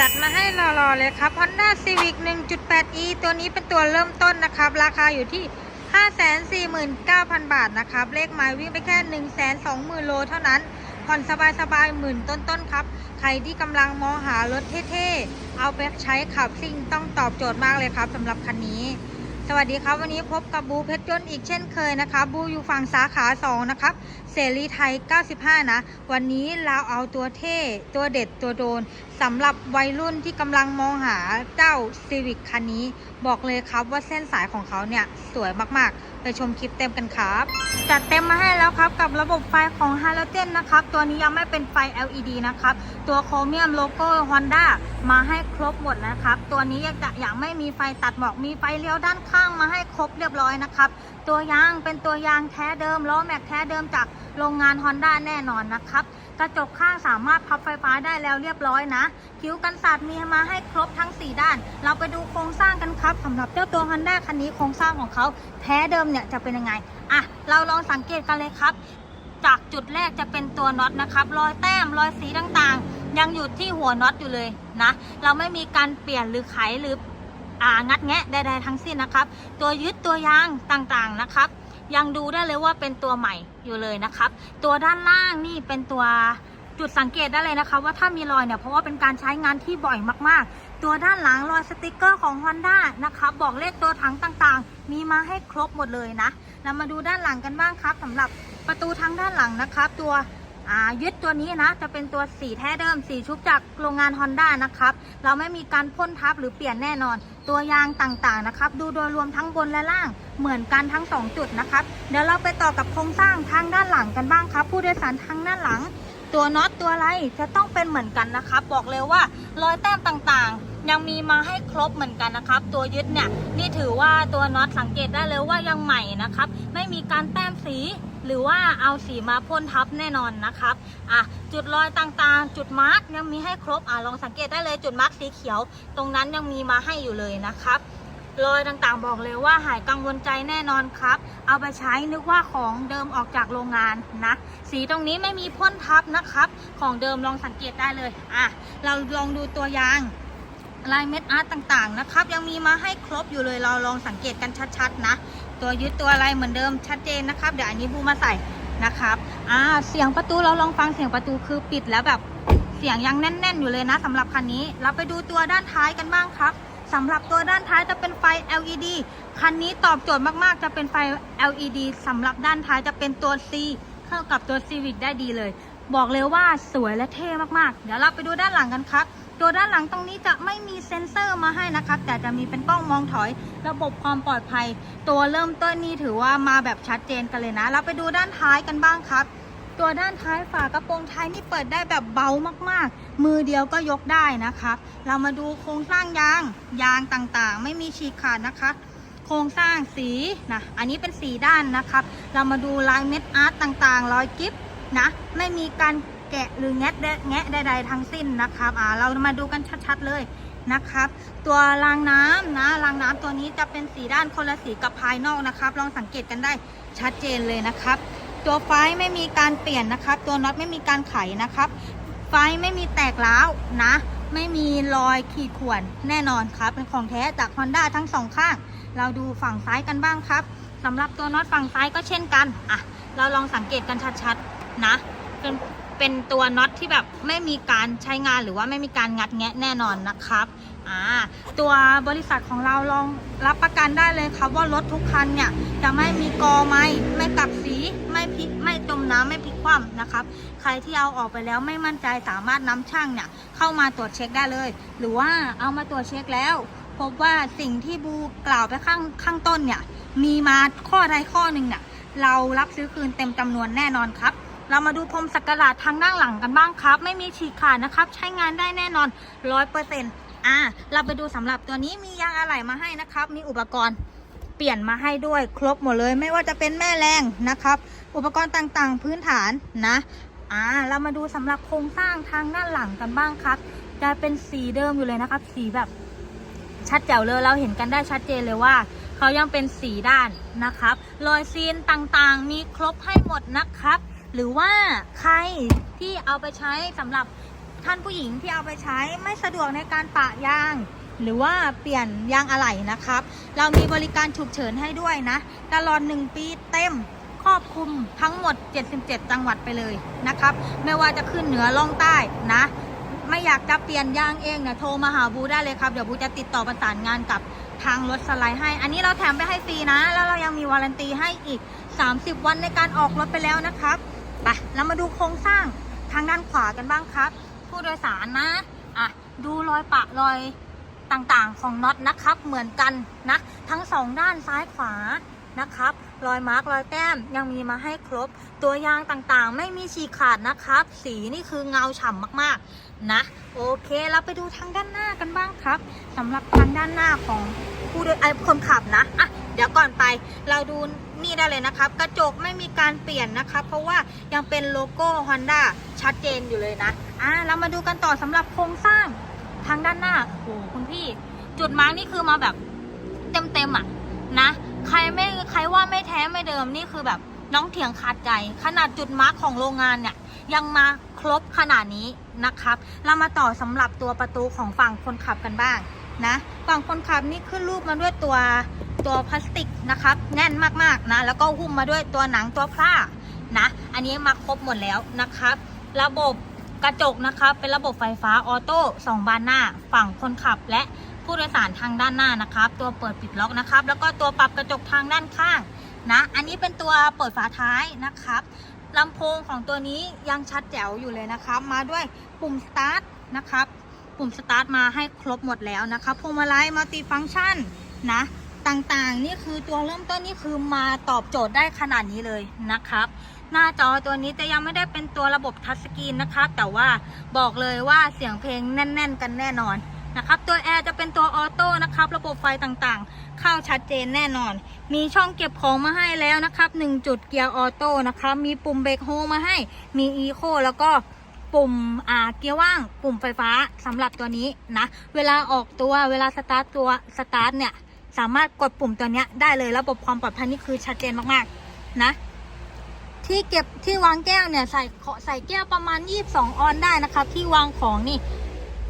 จัดมาให้รอๆเลยครับ Honda Civic 1.8e ตัวนี้เป็นตัวเริ่มต้นนะครับ ราคาอยู่ที่ 549,000 บาทนะครับ เลขหมายวิ่งไปแค่ 120,000 โลเท่านั้น ผ่อนสบายๆหมื่นต้นๆครับ ใครที่กำลังมองหารถเท่ๆ เอาไปใช้ขับซิ่งต้องตอบโจทย์มากเลยครับสำหรับคันนี้ สวัสดีครับวันนี้พบกับบูเพชรยนต์อีกเช่นเคยนะครับบูอยู่ฝั่งสาขา2นะครับเสรีไทย 95 นะ วันนี้เราเอาตัวเท่ ตัวเด็ดตัวโดนสำหรับวัยรุ่นที่กำลังมองหาเจ้า Civic คันนี้ บอกเลยครับว่าเส้นสายของเขาเนี่ย สวยมาก ๆ ไปชมคลิปเต็มกันครับ จัดเต็มมาให้แล้วครับ กับระบบไฟของ h a l o g e n นะครับ ตัวนี้ยังไม่เป็นไฟ LED นะครับ ตัวโครเมียมโลโก้ Honda มาให้ครบหมดนะครับ ตัวนี้ยังจะยังไม่มีไฟตัดหมอกมีไฟเลี้ยวด้านข้างมาให้ครบเรียบร้อยนะครับ ตัวยางเป็นตัวยางแท้เดิมล้อแม็กแท้เดิมจาก โรงงาน Honda แน่นอนนะครับ กระจกข้างสามารถพับไฟฟ้าได้แล้วเรียบร้อยนะ คิ้วกันสาดมีมาให้ครบทั้ง 4 ด้าน เราไปดูโครงสร้างกันครับสำหรับเจ้าตัว Honda คันนี้โครงสร้างของเขาแท้เดิมเนี่ยจะเป็นยังไงอะเราลองสังเกตกันเลยครับ จากจุดแรกจะเป็นตัวน็อตนะครับรอยแต้มรอยสีต่างๆ ยังอยู่ที่หัวน็อตอยู่เลยนะ เราไม่มีการเปลี่ยนหรือไขหรืออ่างัดแงะใดๆทั้งสิ้นนะครับ ตัวยึดตัวยางต่างๆนะครับ ยังดูได้เลยว่าเป็นตัวใหม่ อยู่เลยนะครับ ตัวด้านล่างนี่เป็นตัวจุดสังเกตได้เลยนะคะว่าถ้ามีรอยเนี่ยเพราะว่าเป็นการใช้งานที่บ่อยมากๆ ตัวด้านหลังรอยสติกเกอร์ของ Honda นะคะบอกเลขตัวถังต่างๆ มีมาให้ครบหมดเลยนะเรามาดูด้านหลังกันบ้างครับสำหรับประตูทั้งด้านหลังนะครับ ตัว อ่ายึดตัวนี้นะจะเป็นตัวสีแท้เดิมสีชุบจากโรงงาน Honda นะครับ เราไม่มีการพ่นทับหรือเปลี่ยนแน่นอน ตัวยางต่างๆนะครับ ดูโดยรวมทั้งบนและล่างเหมือนกันทั้ง 2 จุดนะครับ เดี๋ยวเราไปต่อกับโครงสร้างทางด้านหลังกันบ้างครับ ผู้โดยสารทางด้านหลัง ตัวน็อตตัวอะไรจะต้องเป็นเหมือนกันนะครับ บอกเลยว่ารอยแต้มต่างๆ ยังมีมาให้ครบเหมือนกันนะครับ ตัวยึดเนี่ยนี่ถือว่าตัวน็อตสังเกตได้เลยว่ายังใหม่นะครับ ไม่มีการแต้มสี หรือว่าเอาสีมาพ่นทับแน่นอนนะครับอะจุดรอยต่างๆ จุดมาร์กยังมีให้ครบอะลองสังเกตได้เลยจุดมาร์กสีเขียว ตรงนั้นยังมีมาให้อยู่เลยนะครับรอยต่างๆบอกเลยว่าหายกังวลใจแน่นอนครับ เอาไปใช้นึกว่าของเดิมออกจากโรงงานนะ สีตรงนี้ไม่มีพ่นทับนะครับ ของเดิมลองสังเกตได้เลยอะเราลองดูตัวยาง ลายเม็ดอาร์ตต่างๆนะครับ ยังมีมาให้ครบอยู่เลยเราลองสังเกตกันชัดๆ นะ ตัวยึดตัวอะไรเหมือนเดิมชัดเจนนะครับ เดี๋ยวอันนี้บูมาใส่นะครับอ่าเสียงประตูเราลองฟังเสียงประตูคือปิดแล้วแบบเสียงยังแน่น ๆ อยู่เลยนะสำหรับคันนี้ เราไปดูตัวด้านท้ายกันบ้างครับสำหรับตัวด้านท้ายจะเป็นไฟ LED คันนี้ตอบโจทย์มากๆ จะเป็นไฟ LED สำหรับด้านท้ายจะเป็นตัว C เข้ากับตัว Civic ได้ดีเลย บอกเลยว่าสวยและเท่มากๆ เดี๋ยวเราไปดูด้านหลังกันครับ ตัวด้านหลังตรงนี้จะไม่มีเซ็นเซอร์มาให้นะครับ แต่จะมีเป็นกล้องมองถอย ระบบความปลอดภัย ตัวเริ่มต้นนี่ถือว่ามาแบบชัดเจนกันเลยนะ เราไปดูด้านท้ายกันบ้างครับ ตัวด้านท้ายฝากระโปรงท้ายนี่เปิดได้แบบเบามากๆ มือเดียวก็ยกได้นะครับ เรามาดูโครงสร้างยาง ยางต่างๆ ไม่มีฉีกขาดนะคะโครงสร้างสีนะ อันนี้เป็นสีด้านนะครับ เรามาดูลายเม็ดอาร์ตต่างๆ รอยกิฟนะ ไม่มีการ แกะหรือแงะแงะใดๆทั้งสิ้นนะครับอ่าเรามาดูกันชัดๆเลยนะครับ ตัวรางน้ำนะรางน้ำตัวนี้จะเป็นสีด้านคนละสีกับภายนอกนะครับ ลองสังเกตกันได้ชัดเจนเลยนะครับ ตัวไฟไม่มีการเปลี่ยนนะครับ ตัวน็อตไม่มีการไขนะครับ ไฟไม่มีแตกร้าวนะ ไม่มีรอยขีดข่วนแน่นอนครับ เป็นของแท้จาก Honda ทั้งสองข้าง เราดูฝั่งซ้ายกันบ้างครับสำหรับตัวน็อตฝั่งซ้ายก็เช่นกันอะเราลองสังเกตกันชัดๆนะเป็น เป็นตัวน็อตที่แบบไม่มีการใช้งานหรือว่าไม่มีการงัดแงะแน่นอนนะครับอ่าตัวบริษัทของเราลองรับประกันได้เลยครับว่ารถทุกคันเนี่ยจะไม่มีกอไม้ไม่กับสีไม่พลิกไม่จมน้ำไม่พลิกคว่ำนะครับ ใครที่เอาออกไปแล้วไม่มั่นใจสามารถนำช่างเนี่ยเข้ามาตรวจเช็คได้เลย หรือว่าเอามาตรวจเช็คแล้ว พบว่าสิ่งที่บูกล่าวไปข้างข้างต้นเนี่ยมีมาข้อใดข้อหนึ่งเนี่ยเรารับซื้อคืนเต็มจำนวนแน่นอนครับ เรามาดูพรมสักการะทางด้านหลังกันบ้างครับ ไม่มีฉีกขาดนะครับ ใช้งานได้แน่นอนร้อยเปอร์เซ็นต์อ่าเราไปดูสำหรับตัวนี้มียางอะไหล่มาให้นะครับ มีอุปกรณ์เปลี่ยนมาให้ด้วยครบหมดเลย ไม่ว่าจะเป็นแม่แรงนะครับ อุปกรณ์ต่างๆ พื้นฐานนะอ่าเรามาดูสำหรับโครงสร้างทางด้านหลังกันบ้างครับจะเป็นสีเดิมอยู่เลยนะครับ สีแบบชัดแจ๋วเลยเราเห็นกันได้ชัดเจนเลยว่าเขายังเป็นสีด้านนะครับรอยซีนต่างๆ มีครบให้หมดนะครับ หรือว่าใครที่เอาไปใช้สำหรับท่านผู้หญิงที่เอาไปใช้ไม่สะดวกในการปะยาง หรือว่าเปลี่ยนยางอะไหล่นะครับ เรามีบริการฉุกเฉินให้ด้วยนะ ตลอด 1 ปีเต็มครอบคลุมทั้งหมด 77 จังหวัดไปเลยนะครับ ไม่ว่าจะขึ้นเหนือล่องใต้นะ ไม่อยากจะเปลี่ยนยางเองเนี่ยโทรมาหาบูได้เลยครับ เดี๋ยวบูจะติดต่อประสานงานกับทางรถสไลด์ให้ อันนี้เราแถมไปให้ฟรีนะ แล้วเรายังมีวารันตีให้อีก 30 วันในการออกรถไปแล้วนะครับ ไปเรามาดูโครงสร้างทางด้านขวากันบ้างครับ ผู้โดยสารนะอะดูรอยปะรอยต่างๆของน็อตนะครับเหมือนกันนะทั้งสองด้านซ้ายขวานะครับรอยมาร์กรอยแต้มยังมีมาให้ครบ ตัวยางต่างๆ ไม่มีฉีกขาดนะครับ สีนี่คือเงาฉ่ำมากๆนะโอเคเราไปดูทางด้านหน้ากันบ้างครับสำหรับทางด้านหน้าของผู้โดยไอคนขับนะอะ เดี๋ยวก่อนไปเราดูนี่ได้เลยนะครับ กระจกไม่มีการเปลี่ยนนะครับเพราะว่ายังเป็นโลโก้ Honda ชัดเจนอยู่เลยนะอะเรามาดูกันต่อสำหรับโครงสร้างทางด้านหน้าโอ้โหคุณพี่ จุดมาร์กนี่คือมาแบบเต็มๆอะนะใครไม่ใครว่าไม่แท้ไม่เดิมนี่คือแบบน้องเถียงขาดใจ ขนาดจุดมาร์กของโรงงานเนี่ยยังมาครบขนาดนี้นะครับ เรามาต่อสำหรับตัวประตูของฝั่งคนขับกันบ้างนะ ฝั่งคนขับนี่ขึ้นรูปมาด้วยตัว ตัวพลาสติกนะครับแน่นมากๆนะแล้วก็หุ้มมาด้วยตัวหนังตัวผ้านะอันนี้มาครบหมดแล้วนะครับ ระบบกระจกนะครับเป็นระบบไฟฟ้าออโต้สองบานหน้าฝั่งคนขับและผู้โดยสารทางด้านหน้านะครับ ตัวเปิดปิดล็อกนะครับ แล้วก็ตัวปรับกระจกทางด้านข้างนะอันนี้เป็นตัวเปิดฝาท้ายนะครับลำโพงของตัวนี้ยังชัดแจ๋วอยู่เลยนะครับ มาด้วยปุ่มสตาร์ทนะครับ ปุ่มสตาร์ทมาให้ครบหมดแล้วนะครับพวงมาลัยมัลติฟังก์ชันนะ ต่างๆ นี่คือตัวเริ่มต้นนี่คือมาตอบโจทย์ได้ขนาดนี้เลยนะครับ หน้าจอตัวนี้จะยังไม่ได้เป็นตัวระบบทัชสกรีนนะครับ แต่ว่าบอกเลยว่าเสียงเพลงแน่น ๆ กันแน่นอนนะครับ ตัวแอร์จะเป็นตัวออโต้นะครับ ระบบไฟต่างๆ เข้าชัดเจนแน่นอน มีช่องเก็บของมาให้แล้วนะครับ 1 จุดเกียร์ออโต้นะครับ มีปุ่มเบรกโฮมาให้ มีอีโคแล้วก็ปุ่มอ่าเกียร์ว่าง ปุ่มไฟฟ้าสำหรับตัวนี้นะ เวลาออกตัว เวลาสตาร์ทตัว สตาร์ทเนี่ย สามารถกดปุ่มตัวนี้ได้เลยระบบความปลอดภัยนี่คือชัดเจนมากๆนะ ที่เก็บที่วางแก้วเนี่ยใส่ขอใส่แก้วประมาณ 22 ออนได้นะครับ ที่วางของนี่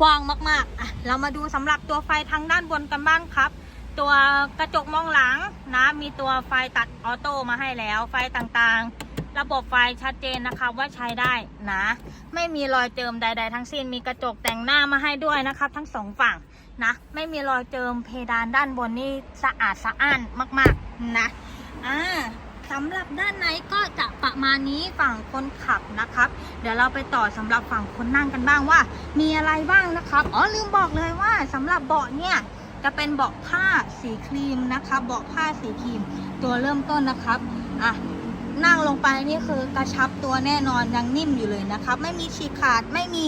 กว้างมากๆอะเรามาดูสำหรับตัวไฟทางด้านบนกันบ้างครับ ตัวกระจกมองหลังนะมีตัวไฟตัดออโต้มาให้แล้ว ไฟต่างๆ ระบบไฟชัดเจนนะคะว่าใช้ได้นะ ไม่มีรอยเจิมใด ๆ ทั้งสิ้นมีกระจกแต่งหน้ามาให้ด้วยนะครับ ทั้งสองฝั่งนะ ไม่มีรอยเจิมเพดานด้านบนนี่สะอาดสะอ้านมากๆนะอ่าสำหรับด้านในก็จะประมาณนี้ฝั่งคนขับนะครับ เดี๋ยวเราไปต่อสำหรับฝั่งคนนั่งกันบ้างว่า มีอะไรบ้างนะครับอ๋อลืมบอกเลยว่าสำหรับเบาะเนี่ยจะเป็นเบาะผ้าสีครีมนะคะเบาะผ้าสีครีมตัวเริ่มต้นนะครับอะ นั่งลงไปนี่คือกระชับตัวแน่นอนยังนิ่มอยู่เลยนะครับ ไม่มีฉีกขาดไม่มี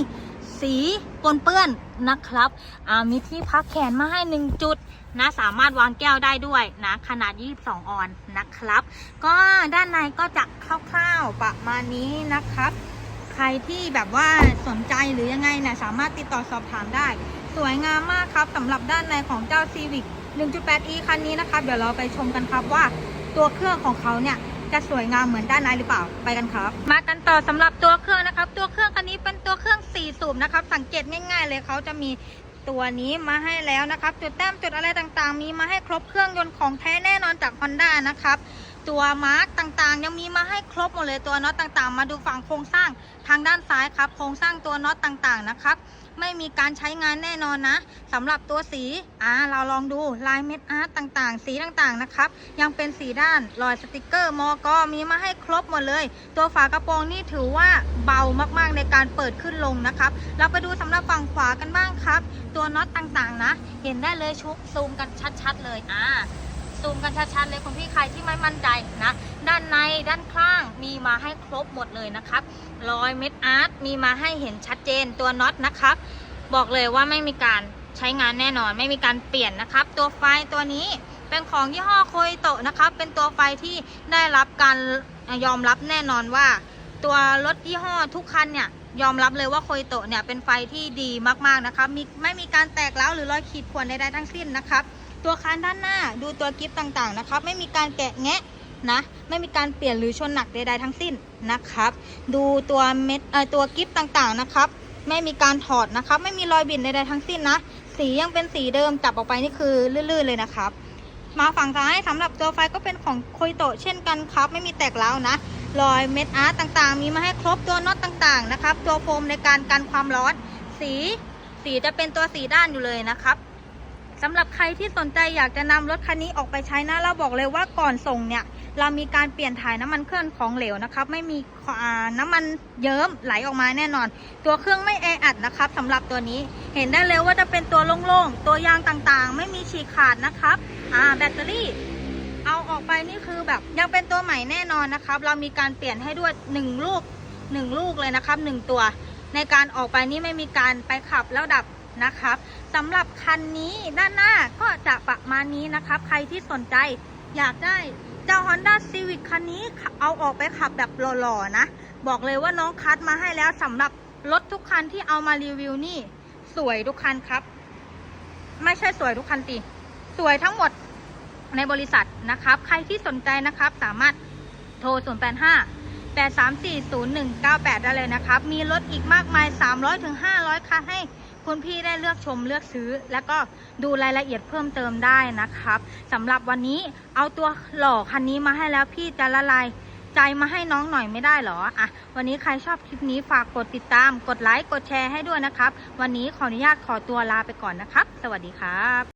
สีปนเปื้อนนะครับมีที่พักแขนมาให้หนึ่งจุดนะสามารถวางแก้วได้ด้วยนะขนาด 22 ออนนะครับ ก็ด้านในก็จะคร่าวๆประมาณนี้นะครับ ใครที่แบบว่าสนใจหรือยังไงนี่ยสามารถติดต่อสอบถามได้ สวยงามมากครับสำหรับด้านในของเจ้า Civic 1.8e คันนี้นะครับ เดี๋ยวเราไปชมกันครับว่าตัวเครื่องของเขาเนี่ย จะสวยงามเหมือนด้านในหรือเปล่าไปกันครับ มากันต่อสำหรับตัวเครื่องนะครับ ตัวเครื่องคันนี้เป็นตัวเครื่อง4สูบนะครับ สังเกตง่าย ๆ เลยเขาจะมีตัวนี้มาให้แล้วนะครับ จุดแต้มจุดอะไรต่างๆ มีมาให้ครบเครื่องยนต์ของแท้แน่นอนจาก Honda นะครับตัวมาร์กต่างๆ ยังมีมาให้ครบหมดเลยตัวน็อตต่างๆ มาดูฝั่งโครงสร้างทางด้านซ้ายครับ โครงสร้างตัวน็อตต่างๆนะครับ ไม่มีการใช้งานแน่นอนนะสำหรับตัวสีอ่าเราลองดูลายเม็ดอาร์ตต่างๆ สีต่างๆนะครับ ยังเป็นสีด้านรอยสติกเกอร์มอกอมีมาให้ครบหมดเลย ตัวฝากระโปรงนี่ถือว่าเบามากๆในการเปิดขึ้นลงนะครับ เราไปดูสำหรับฝั่งขวากันบ้างครับ ตัวน็อตต่างๆนะ เห็นได้เลยชุบซูมกันชัดๆเลยอ่าซูมกันชัดๆเลยคุณพี่ใครที่ไม่มั่นใจนะ ด้านในด้าน มีมาให้ครบหมดเลยนะครับรอยเม็ดอาร์ตมีมาให้เห็นชัดเจนตัวน็อตนะครับบอกเลยว่าไม่มีการใช้งานแน่นอน ไม่มีการเปลี่ยนนะครับ ตัวไฟตัวนี้เป็นของยี่ห้อโคยโตะนะครับ เป็นตัวไฟที่ได้รับการยอมรับแน่นอนว่า ตัวรถยี่ห้อทุกคันเนี่ยยอมรับเลยว่าโคยโตะเนี่ยเป็นไฟที่ดีมากๆนะครับมีไม่มีการแตกร้าวหรือรอยขีดข่วนใดๆทั้งสิ้นนะครับ ตัวคานด้านหน้าดูตัวกิฟต์ต่างๆนะครับ ไม่มีการแกะแงะ นะ ไม่มีการเปลี่ยนหรือชนหนักใดๆทั้งสิ้นนะครับ ดูตัวเม็ดเอ่อตัวกิฟต์ต่างๆนะครับ ไม่มีการถอดนะครับ ไม่มีรอยบินใดๆทั้งสิ้นนะ สียังเป็นสีเดิมจับออกไปนี่คือลื่นๆเลยนะครับ มาฝั่งซ้ายสำหรับตัวไฟก็เป็นของโคยโตเช่นกันครับ ไม่มีแตกร้าวนะรอยเม็ดอาร์ตต่างๆ มีมาให้ครบตัวน็อตต่างๆนะครับ ตัวโฟมในการกันความร้อน สี สีจะเป็นตัวสีด้านอยู่เลยนะครับ สำหรับใครที่สนใจอยากจะนำรถคันนี้ออกไปใช้นะเราบอกเลยว่าก่อนส่งเนี่ย เรามีการเปลี่ยนถ่ายน้ำมันเครื่องของเหลวนะครับ ไม่มีน้ำมันเยิ้มไหลออกมาแน่นอน ตัวเครื่องไม่แออัดนะครับสำหรับตัวนี้เห็นได้เลยว่าจะเป็นตัวโล่งๆ ตัวยางต่างๆ ไม่มีฉีกขาดนะครับอ่าแบตเตอรี่เอาออกไปนี่คือแบบยังเป็นตัวใหม่แน่นอนนะครับ เรามีการเปลี่ยนให้ด้วย1ลูก1ลูกเลยนะครับ1ตัว ในการออกไปนี่ไม่มีการไปขับแล้วดับ นะครับสำหรับคันนี้ด้านหน้าก็จะประมาณนี้นะครับ ใครที่สนใจอยากได้เจ้า Honda Civic คันนี้เอาออกไปขับแบบหล่อๆนะ บอกเลยว่าน้องคัดมาให้แล้วสำหรับรถทุกคันที่เอามารีวิวนี่ สวยทุกคันครับ ไม่ใช่สวยทุกคันตีสวยทั้งหมดในบริษัทนะครับ ใครที่สนใจนะครับ สามารถโทร 0 8 5 8 3 4 0 1 9 8 ได้เลยนะครับ มีรถอีกมากมาย 300ถึง500คันให้ คุณพี่ได้เลือกชมเลือกซื้อ แล้วก็ดูรายละเอียดเพิ่มเติมได้นะครับสำหรับวันนี้เอาตัวหล่อคันนี้มาให้แล้วพี่จะละลายใจมาให้น้องหน่อยไม่ได้หรออะวันนี้ใครชอบคลิปนี้ฝากกดติดตาม กดไลค์ กดแชร์ให้ด้วยนะครับ วันนี้ขออนุญาตขอตัวลาไปก่อนนะครับ สวัสดีครับ